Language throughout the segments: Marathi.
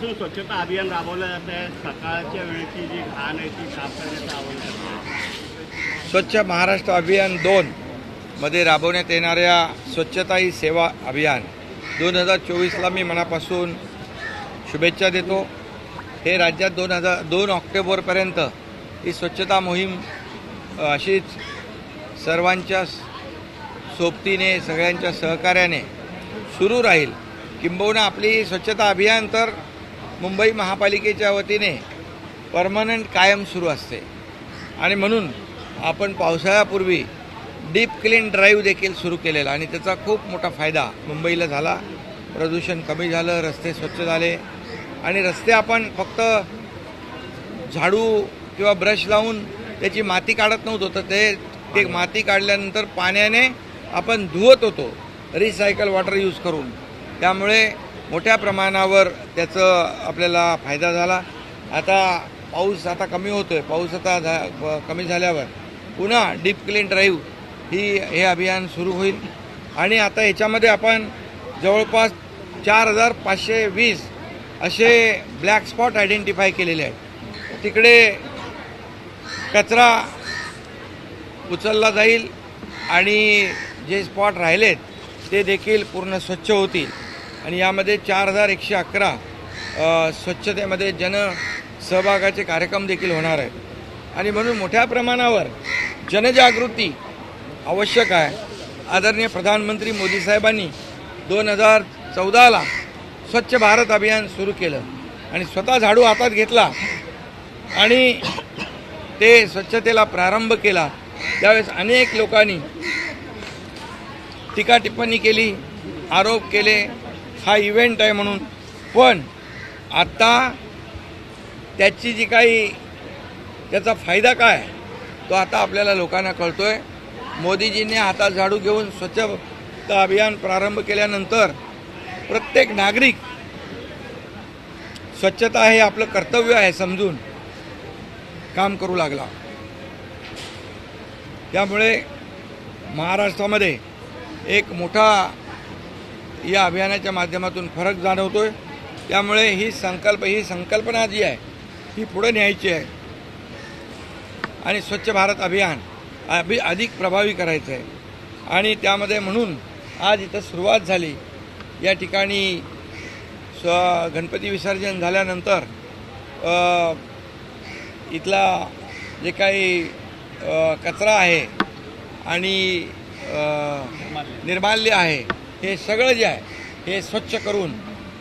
स्वच्छता अभियान राबवलं जात आहे सकाळच्या वेळेची जी घाण आहे ती साफ करण्याचं आवाहन स्वच्छ महाराष्ट्र अभियान दोन मध्ये राबवण्यात येणाऱ्या स्वच्छता ही सेवा अभियान. दोन हजार चोवीसला मी मनापासून शुभेच्छा देतो. हे राज्यात दोन हजार दोन ऑक्टोबरपर्यंत ही स्वच्छता मोहीम अशीच सर्वांच्या सोबतीने सगळ्यांच्या सहकार्याने सुरू राहील. किंबहुना आपली स्वच्छता अभियान तर मुंबई महापालिकेच्या वतीने परमनंट कायम सुरू असते. आणि म्हणून आपण पावसाळ्यापूर्वी डीप क्लीन ड्राईव्ह देखील सुरू केलेला आणि त्याचा खूप मोठा फायदा मुंबईला झाला. प्रदूषण कमी झालं रस्ते स्वच्छ झाले. आणि रस्ते आपण फक्त झाडू किंवा ब्रश लावून त्याची माती काढत नव्हतो तर ते ते माती काढल्यानंतर पाण्याने आपण धुवत होतो रिसायकल वॉटर यूज करून. त्यामुळे मोठ्या प्रमाणावर त्याचं आपल्याला फायदा झाला. आता पाऊस आता कमी होतोय. पाऊस आता झा ब- कमी झाल्यावर पुन्हा डीप क्लीन ड्राईव्ह ही हे अभियान सुरू होईल. आणि आता ह्याच्यामध्ये आपण जवळपास चार हजार पाचशे वीस असे ब्लॅक स्पॉट आयडेंटिफाय केलेले आहेत. तिकडे कचरा उचलला जाईल आणि जे स्पॉट राहिलेत ते देखील पूर्ण स्वच्छ होतील. आणि यामध्ये चार हजार एकशे अकरा स्वच्छतेमध्ये जन सहभागाचे कार्यक्रम देखील होणार आहेत. आणि म्हणून मोठ्या प्रमाणावर जनजागृती आवश्यक आहे. आदरणीय प्रधानमंत्री मोदी साहेबांनी दोन हजार चौदाला स्वच्छ भारत अभियान सुरू केलं आणि स्वतः झाडू हातात घेतला आणि ते स्वच्छतेला प्रारंभ केला. त्यावेळेस अनेक लोकांनी टीका टिप्पणी केली आरोप केले हा इव्हेंट आहे म्हणून. पण आता त्याची जी काही त्याचा फायदा काय तो आता आपल्याला लोकांना कळतो आहे मोदीजींनी हातात झाडू घेऊन स्वच्छता अभियान प्रारंभ केल्यानंतर प्रत्येक नागरिक स्वच्छता हे आपलं कर्तव्य आहे समजून काम करू लागला. त्यामुळे महाराष्ट्रामध्ये एक मोठा या अभियानाच्या माध्यमातून फरक जाणवतो आहे त्यामुळे ही संकल्प ही संकल्पना जी आहे ही पुढे न्यायची आहे. आणि स्वच्छ भारत अभियान अभि अधिक प्रभावी करायचं आहे. आणि त्यामध्ये म्हणून आज इथं सुरुवात झाली. या ठिकाणी स्व गणपती विसर्जन झाल्यानंतर इथला जे काही कचरा आहे आणि निर्माल्य आहे हे सगळं जे आहे हे स्वच्छ करून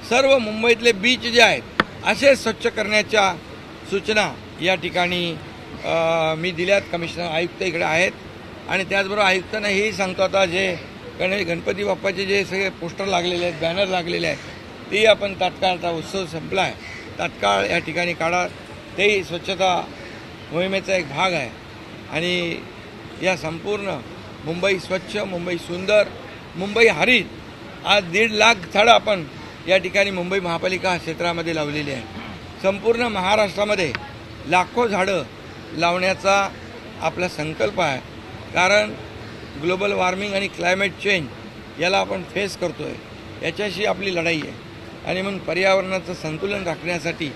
सर्व मुंबईतले बीच जे आहेत असे स्वच्छ करण्याच्या सूचना या ठिकाणी मी दिल्यात. कमिशनर आयुक्त इकडे आहेत. आणि त्याचबरोबर आयुक्तांना हेही सांगतो आता जे गण गणपती बाप्पाचे जे सगळे पोस्टर लागलेले आहेत बॅनर लागलेले आहेत तेही आपण तात्काळ आता उत्सव संपला आहे तात्काळ या ठिकाणी काढा. तेही स्वच्छता मोहिमेचा एक भाग आहे. आणि या संपूर्ण मुंबई स्वच्छ मुंबई सुंदर मुंबई हरित आज दीड लाख झाडं आपण या ठिकाणी मुंबई महापालिका क्षेत्रामध्ये लावलेली आहे. संपूर्ण महाराष्ट्रामध्ये लाखो झाडं लावण्याचा आपला संकल्प आहे. कारण ग्लोबल वॉर्मिंग आणि क्लायमेट चेंज याला आपण फेस करतो आहे याच्याशी आपली लढाई आहे. आणि म्हणून पर्यावरणाचं संतुलन राखण्यासाठी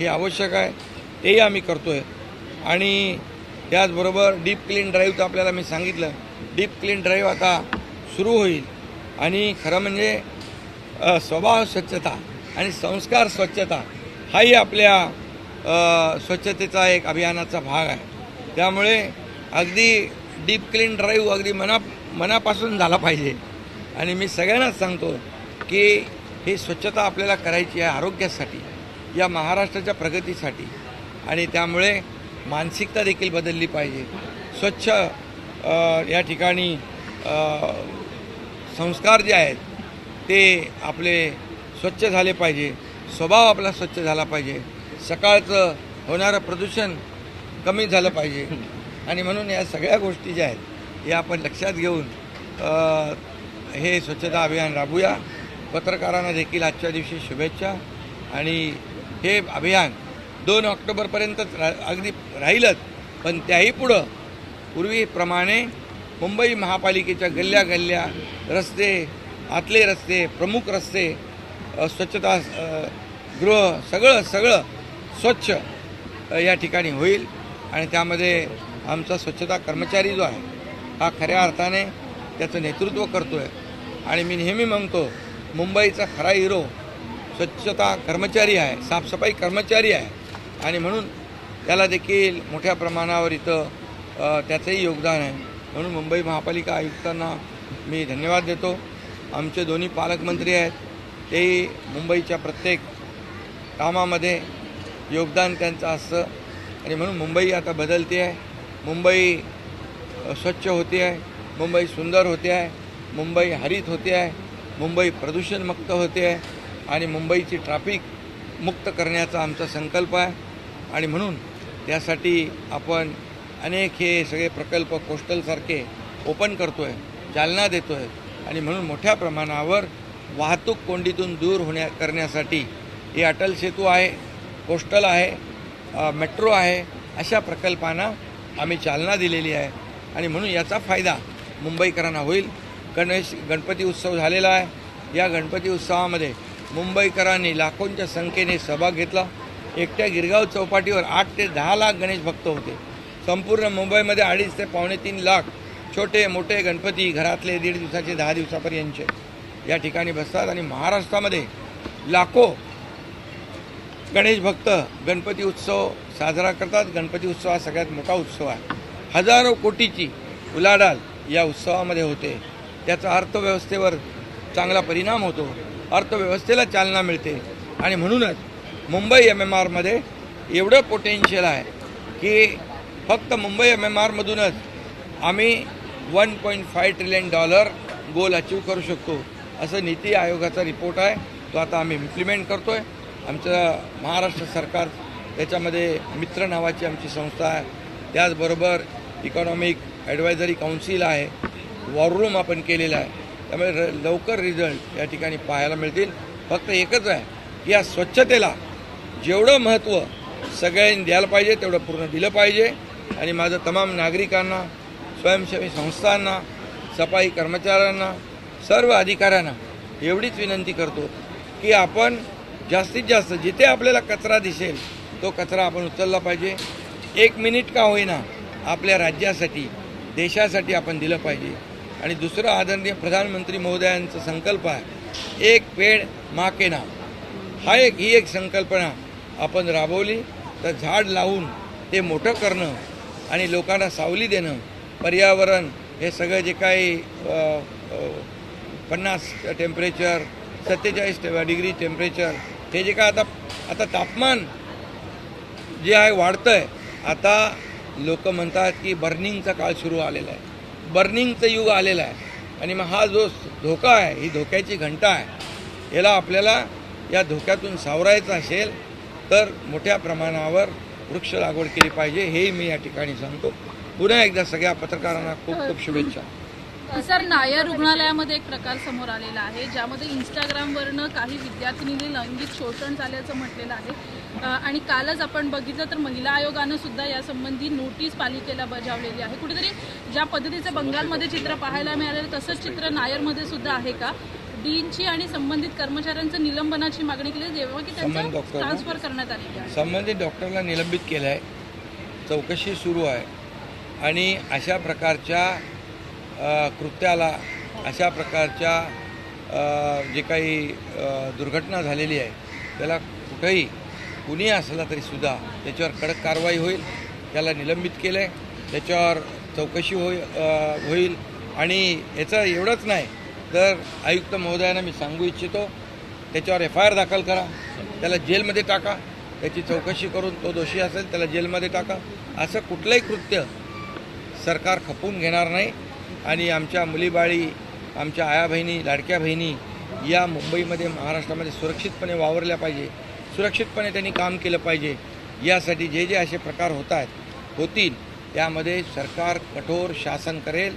हे आवश्यक आहे. तेही आम्ही करतो आहे आणि त्याचबरोबर डीप क्लीन ड्राईव्हचं आपल्याला मी सांगितलं. डीप क्लीन ड्राईव्ह आता सुरू होईल. आणि खरं म्हणजे स्वभाव स्वच्छता आणि संस्कार स्वच्छता हाही आपल्या स्वच्छतेचा एक अभियानाचा भाग आहे. त्यामुळे अगदी डीप क्लीन ड्राईव्ह अगदी मना मनापासून झाला पाहिजे. आणि मी सगळ्यांनाच सांगतो की ही स्वच्छता आपल्याला करायची आहे आरोग्यासाठी या महाराष्ट्राच्या प्रगतीसाठी. आणि त्यामुळे मानसिकता देखील बदलली पाहिजे. स्वच्छ या ठिकाणी संस्कार जे आहेत ते आपले स्वच्छ झाले पाहिजे. स्वभाव आपला स्वच्छ झाला पाहिजे. सकाळचं होणारं प्रदूषण कमी झालं पाहिजे. आणि म्हणून या सगळ्या गोष्टी ज्या आहेत या आपण लक्षात घेऊन हे स्वच्छता अभियान राबूया. पत्रकारांना देखील आजच्या दिवशी शुभेच्छा. आणि हे अभियान दोन ऑक्टोबरपर्यंतच रा अगदी राहीलच. पण त्याही पुढं पूर्वीप्रमाणे मुंबई महापालिकेच्या गल्ल्या गल्ल्या रस्ते आतले रस्ते प्रमुख रस्ते स्वच्छता गृह सगळं सगळं स्वच्छ या ठिकाणी होईल. आणि त्यामध्ये आमचा स्वच्छता कर्मचारी जो आहे हा खऱ्या अर्थाने त्याचं नेतृत्व करतो आहे आणि मी नेहमी म्हणतो मुंबईचा खरा हिरो स्वच्छता कर्मचारी आहे साफसफाई कर्मचारी आहे. आणि म्हणून त्याला देखील मोठ्या प्रमाणावर इथं त्याचंही योगदान आहे. म्हणून मुंबई महापालिका आयुक्तांना मी धन्यवाद देतो. आमचे दोन्ही पालकमंत्री आहेत तेही मुंबईच्या प्रत्येक कामामध्ये योगदान त्यांचं असतं. आणि म्हणून मुंबई आता बदलते आहे. मुंबई स्वच्छ होते आहे. मुंबई सुंदर होते आहे. मुंबई हरित होते आहे. मुंबई प्रदूषणमुक्त होते आहे. आणि मुंबईची ट्रॅफिक मुक्त करण्याचा आमचा संकल्प आहे. आणि म्हणून त्यासाठी आपण अनेक हे सगळे प्रकल्प कोस्टलसारखे ओपन करतो आहे चालना देतो आहे आणि म्हणून मोठ्या प्रमाणावर वाहतूक कोंडीतून दूर होण्या करण्यासाठी हे अटल सेतू आहे कोस्टल आहे मेट्रो आहे अशा प्रकल्पांना आम्ही चालना दिलेली आहे. आणि म्हणून याचा फायदा मुंबईकरांना होईल. गणेश गणपती उत्सव झालेला आहे. या गणपती उत्सवामध्ये मुंबईकरांनी लाखोंच्या संख्येने सहभाग घेतला. एकट्या गिरगाव चौपाटीवर आठ ते दहा लाख गणेश भक्त होते. संपूर्ण मुंबईमध्ये अडीच ते पावणे तीन लाख छोटे मोठे गणपती घरातले दीड दिवसाचे दहा दिवसापर्यंतचे. या ठिकाणी बसतात आणि महाराष्ट्रामध्ये लाखो गणेश भक्त गणपती उत्सव साजरा करतात. गणपती उत्सव हा सगळ्यात मोठा उत्सव आहे. हजारो कोटीची उलाढाल या उत्सवामध्ये होते. त्याचा अर्थव्यवस्थेवर चांगला परिणाम होतो. अर्थव्यवस्थेला चालना मिळते. आणि म्हणूनच मुंबई एम एम आरमध्ये एवढं पोटेन्शियल आहे की फक्त मुंबई एम एम आरमधूनच आम्ही one point five trillion dollar goal achieve करू शकतो. असं नीती आयोगाचा रिपोर्ट आहे. तो आता आम्ही इम्प्लिमेंट करतो आहे आमचं महाराष्ट्र सरकार त्याच्यामध्ये मित्र नावाची आमची संस्था आहे. त्याचबरोबर इकॉनॉमिक ॲडवायझरी काउन्सिल आहे. वॉर रूम आपण केलेला आहे. त्यामुळे र लवकर रिझल्ट या ठिकाणी पाहायला मिळतील. फक्त एकच आहे की या स्वच्छतेला जेवढं महत्त्व सगळ्यांनी द्यायला पाहिजे तेवढं पूर्ण दिलं पाहिजे. आणि माझं तमाम नागरिकांना स्वयंसेवी संस्थांना सफाई कर्मचाऱ्यांना सर्व अधिकाऱ्यांना एवढीच विनंती करतो की आपण जास्तीत जास्त जिथे आपल्याला कचरा दिसेल तो कचरा आपण उचलला पाहिजे. एक मिनिट का होईना आपल्या राज्यासाठी देशासाठी आपण दिलं पाहिजे. आणि दुसरं आदरणीय प्रधानमंत्री महोदयांचा संकल्प आहे एक पेड मा के नाम हा एक ही एक संकल्पना आपण राबवली तर झाड लावून ते मोठं करणं आणि लोकांना सावली देणं पर्यावरण हे सगळं जे काही पन्नास टेम्परेचर सत्तेचाळीस डिग्री टेम्परेचर हे जे काय आता आता तापमान जे आहे वाढतं आहे आता लोक म्हणतात की बर्निंगचा काळ सुरू आलेला आहे. बर्निंगचं युग आलेलं आहे. आणि मग हा जो धोका आहे ही धोक्याची घंटा आहे याला आपल्याला या धोक्यातून सावरायचं असेल तर मोठ्या प्रमाणावर वृक्ष लागवड केली पाहिजे हे मी या ठिकाणी सांगतो. पुन्हा एकदा सगळ्या पत्रकारांना खूप खूप शुभेच्छा. सर नायर रुग्णालयामध्ये एक प्रकार समोर आलेला आहे ज्यामध्ये इंस्टाग्रामवरनं काही विद्यार्थिनीने लैंगिक शोषण झाल्याचं म्हटलेलं आहे. आणि कालच आपण बघितलं तर महिला आयोगानं सुद्धा यासंबंधी नोटीस पालिकेला बजावलेली आहे. कुठेतरी ज्या पद्धतीचं बंगालमध्ये चित्र पाहायला मिळालेलं तसंच चित्र नायरमध्ये सुद्धा आहे का? डीनची आणि संबंधित कर्मचाऱ्यांचं निलंबनाची मागणी केली. जेव्हा की संबंधित त्यांचं? ट्रान्सफर करण्यात आहे. संबंधित डॉक्टरला निलंबित केलं आहे चौकशी सुरू आहे. आणि अशा प्रकारच्या कृत्याला अशा प्रकारच्या जे काही दुर्घटना झालेली आहे त्याला कुठंही कुणी असला तरी सुद्धा त्याच्यावर कडक कारवाई होईल. त्याला निलंबित केलं आहे त्याच्यावर चौकशी होई अ, होईल. आणि याचं एवढंच नाही तर आयुक्त महोदयांना मी सांगू इच्छितो त्याच्यावर एफ आय आर दाखल करा. त्याला जेलमध्ये टाका. त्याची चौकशी करून तो दोषी असेल त्याला जेलमध्ये टाका. असं कुठलंही कृत्य सरकार खपून घेणार नाही. आणि आमच्या मुलीबाळी आमच्या आया बहिणी लाडक्या बहिणी या मुंबईमध्ये महाराष्ट्रामध्ये सुरक्षितपणे वावरल्या पाहिजे. सुरक्षितपणे त्यांनी काम केलं पाहिजे. यासाठी जे जे असे प्रकार होत आहेत होतील त्यामध्ये सरकार कठोर शासन करेल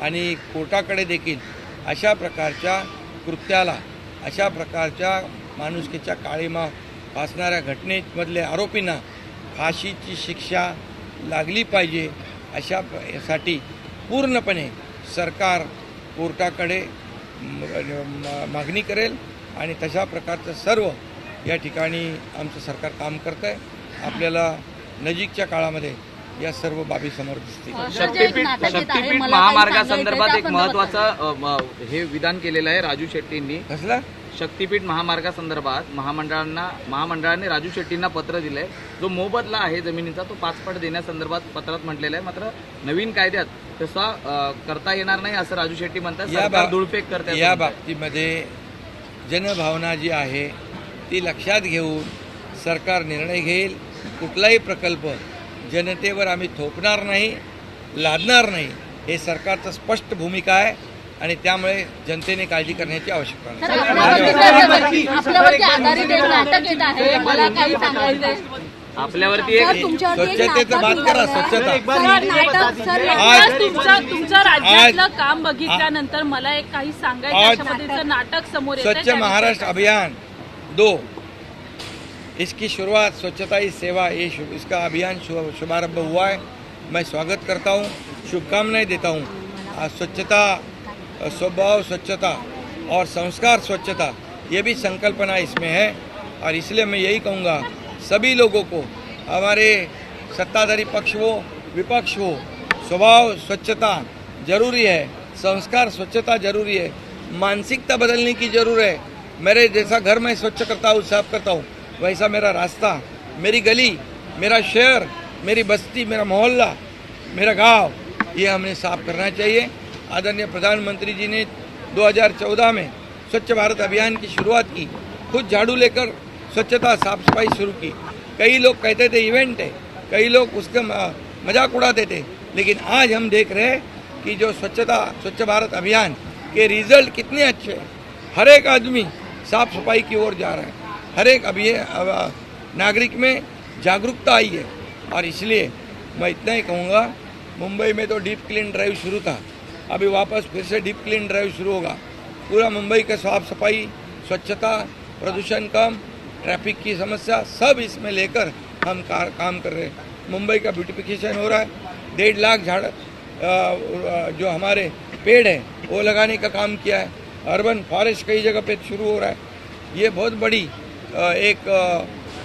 आणि कोर्टाकडे देखील अशा प्रकारच्या कृत्याला अशा प्रकारच्या माणुसकीच्या काळीमा फासणाऱ्या घटनेमधले आरोपींना फाशीची शिक्षा लागली पाहिजे अशा साठी पूर्णपणे सरकार कोर्टाकडे मागणी करेल आणि तशा प्रकारचं सर्व या ठिकाणी आमचं सरकार काम करतं आहे आपल्याला नजीकच्या काळामध्ये या सर्व बाबी समोर दिसतील शक्तीपीठ शक्तीपीठ महामार्गासंदर्भात एक महत्वाचं हे विधान केलेलं आहे राजू शेट्टींनी. कसला? शक्तीपीठ महामार्गासंदर्भात महामंडळांना महामंडळाने राजू शेट्टींना पत्र दिलंय. जो मोबदला आहे जमिनीचा तो पाच पट देण्यासंदर्भात पत्रात म्हटलेलं आहे. मात्र नवीन कायद्यात तसा करता येणार नाही असं राजू शेट्टी म्हणतात. या सरकार बा- दुळफेक करते या बाबतीमध्ये जनभावना जी आहे ती लक्षात घेऊन सरकार निर्णय घेईल. कुठलाही प्रकल्प जनतेवर आम्ही थोपणार नाही लादणार नाही. हे सरकारचं स्पष्ट भूमिका आहे आणि त्यामुळे जनतेने काळजी करण्याची आवश्यकता नाही. आपल्यावरती आपल्यावरती आधारित एक नाटक येत आहे. मला काही सांगायचंय? आपल्यावरती एक स्वच्छतेचं बात करा स्वच्छता. तुमचं तुमचं राज्यातलं काम बघितल्यानंतर मला एक काही सांगायचं नाटक समोर. स्वच्छ महाराष्ट्र अभियान दो. इसकी शुरुआत स्वच्छता ही सेवा, ये इसका अभियान शुभारंभ हुआ है। मैं स्वागत करता हूँ, शुभकामनाएँ देता हूँ। स्वच्छता, स्वभाव स्वच्छता और संस्कार स्वच्छता, ये भी संकल्पना इसमें है। और इसलिए मैं यही कहूँगा, सभी लोगों को, हमारे सत्ताधारी पक्ष हो, विपक्ष हो, स्वभाव स्वच्छता ज़रूरी है, संस्कार स्वच्छता ज़रूरी है। मानसिकता बदलने की ज़रूर है। मेरे जैसा घर मैं स्वच्छ करता हूँ, साफ़ करता हूँ। वैसा मेरा रास्ता, मेरी गली, मेरा शहर, मेरी बस्ती, मेरा मोहल्ला, मेरा गाँव, ये हमें साफ़ करना चाहिए। आदरणीय प्रधानमंत्री जी ने 2014 में स्वच्छ भारत अभियान की शुरुआत की, खुद झाड़ू लेकर स्वच्छता साफ़ सफ़ाई शुरू की। कई लोग कहते थे, इवेंट है। कई लोग उसका मज़ाक उड़ाते थे। लेकिन आज हम देख रहे हैं कि जो स्वच्छता, स्वच्छ भारत अभियान के रिज़ल्ट कितने अच्छे हैं। हर एक आदमी साफ़ सफ़ाई की ओर जा रहा है। हर एक अभी अ, नागरिक में जागरूकता आई है। और इसलिए मैं इतना ही कहूँगा मुंबई में तो डीप क्लीन ड्राइव शुरू था। अभी वापस फिर से डीप क्लीन ड्राइव शुरू होगा। पूरा मुंबई का साफ़ सफ़ाई स्वच्छता प्रदूषण कम ट्रैफ़िक की समस्या सब इसमें लेकर हम कार, काम कर रहे हैं। मुंबई का ब्यूटिफिकेशन हो रहा है। डेढ़ लाख झाड़ जो हमारे पेड़ हैं वो लगाने का काम किया है। अर्बन फॉरेस्ट कई जगह पे शुरू हो रहा है। ये बहुत बड़ी एक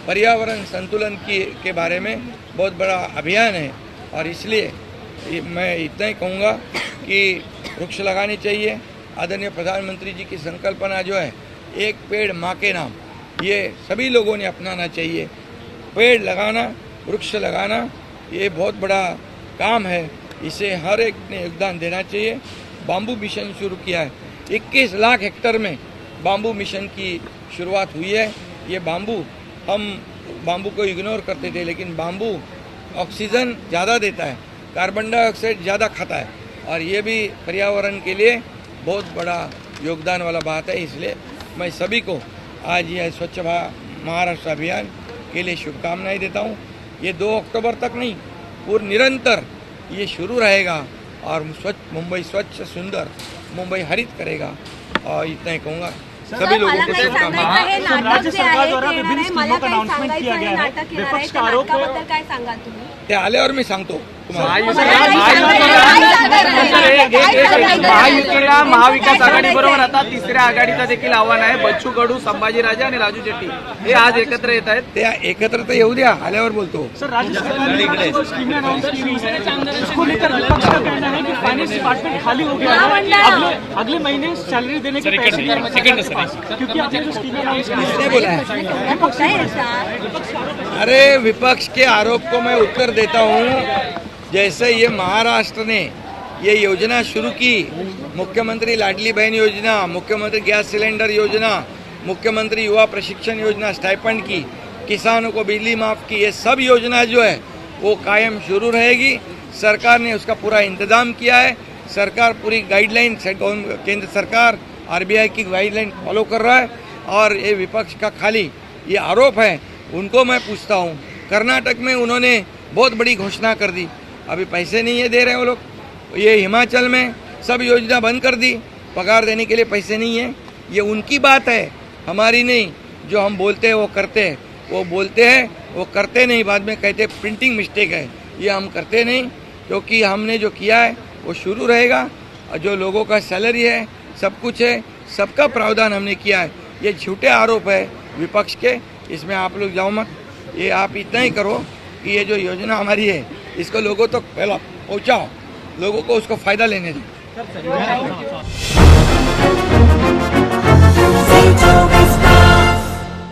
पर्यावरण संतुलन की, के बारे में बहुत बड़ा अभियान है। और इसलिए मैं इतना ही कहूँगा कि वृक्ष लगाने चाहिए। आदरणीय प्रधानमंत्री जी की संकल्पना जो है, एक पेड़ माँ के नाम, ये सभी लोगों ने अपनाना चाहिए। पेड़ लगाना, वृक्ष लगाना, ये बहुत बड़ा काम है। इसे हर एक ने योगदान देना चाहिए। बाम्बू मिशन शुरू किया है। 21 लाख हेक्टर में बाम्बू मिशन की शुरुआत हुई है। ये बाम्बू हम बाम्बू को इग्नोर करते थे, लेकिन बाम्बू ऑक्सीजन ज़्यादा देता है कार्बन डाइऑक्साइड ज़्यादा खाता है। और ये भी पर्यावरण के लिए बहुत बड़ा योगदान वाला बात है, इसलिए मैं सभी को आज यह स्वच्छ महाराष्ट्र अभियान के लिए शुभकामनाएँ देता हूँ। ये दो अक्टूबर तक नहीं पूर्व निरंतर ये शुरू रहेगा और स्वच्छ, मुंबई स्वच्छ, सुंदर मुंबई हरित करेगा। और इतना ही कहूँगा। सभी लोगों मला को राज्य विभिन्न स्कीमों का किया गया है. विपक्ष का आरोप है- नाटकाबद्दल काय सांगाल तुम्ही? ते आल्यावर मी सांगतो. महायुतीला महाविकास आघाडी बरोबर आता तिसऱ्या आघाडीचं देखील आव्हान आहे. बच्चू कडू संभाजीराजे आणि राजू शेट्टी हे आज एकत्र येत आहेत. ते एकत्र तर येऊ द्या आल्यावर बोलतो. है उसको लेकर विपक्ष का कहना है कि फाइनेंस डिपार्टमेंट खाली हो गया है अगले महीने सैलरी देने के पैसे क्योंकि आपने जो स्कीमें अनाउंस है. अरे विपक्ष के आरोप को मैं उत्तर देता हूँ। जैसे ये महाराष्ट्र ने ये योजना शुरू की, मुख्यमंत्री लाडली बहन योजना, मुख्यमंत्री गैस सिलेंडर योजना, मुख्यमंत्री युवा प्रशिक्षण योजना, स्टाइपेंड की, किसानों को बिजली माफ़ की, ये सब योजना जो है, वो कायम शुरू रहेगी। सरकार ने उसका पूरा इंतज़ाम किया है। सरकार पूरी गाइडलाइन केंद्र सरकार आरबीआई की गाइडलाइन फॉलो कर रहा है और ये विपक्ष का खाली ये आरोप है, उनको मैं पूछता हूँ। कर्नाटक में उन्होंने बहुत बड़ी घोषणा कर दी। अभी पैसे नहीं है दे रहे हैं वो लोग। ये हिमाचल में सब योजना बंद कर दी। पगार देने के लिए पैसे नहीं है। ये उनकी बात है, हमारी नहीं। जो हम बोलते हैं वो करते हैं। वो बोलते हैं, वो करते नहीं। बाद में कहते प्रिंटिंग मिस्टेक है। ये हम करते नहीं, क्योंकि हमने जो किया है, वो शुरू रहेगा। और जो लोगों का सैलरी है, सब कुछ है, सबका प्रावधान हमने किया है। ये झूठे आरोप है विपक्ष के। इसमें आप लोग जाओ मत। ये आप इतना ही करो कि ये जो योजना हमारी है इसको लोगों तक तो फैला पहुँचाओ लोगों को उसको फ़ायदा लेने दें।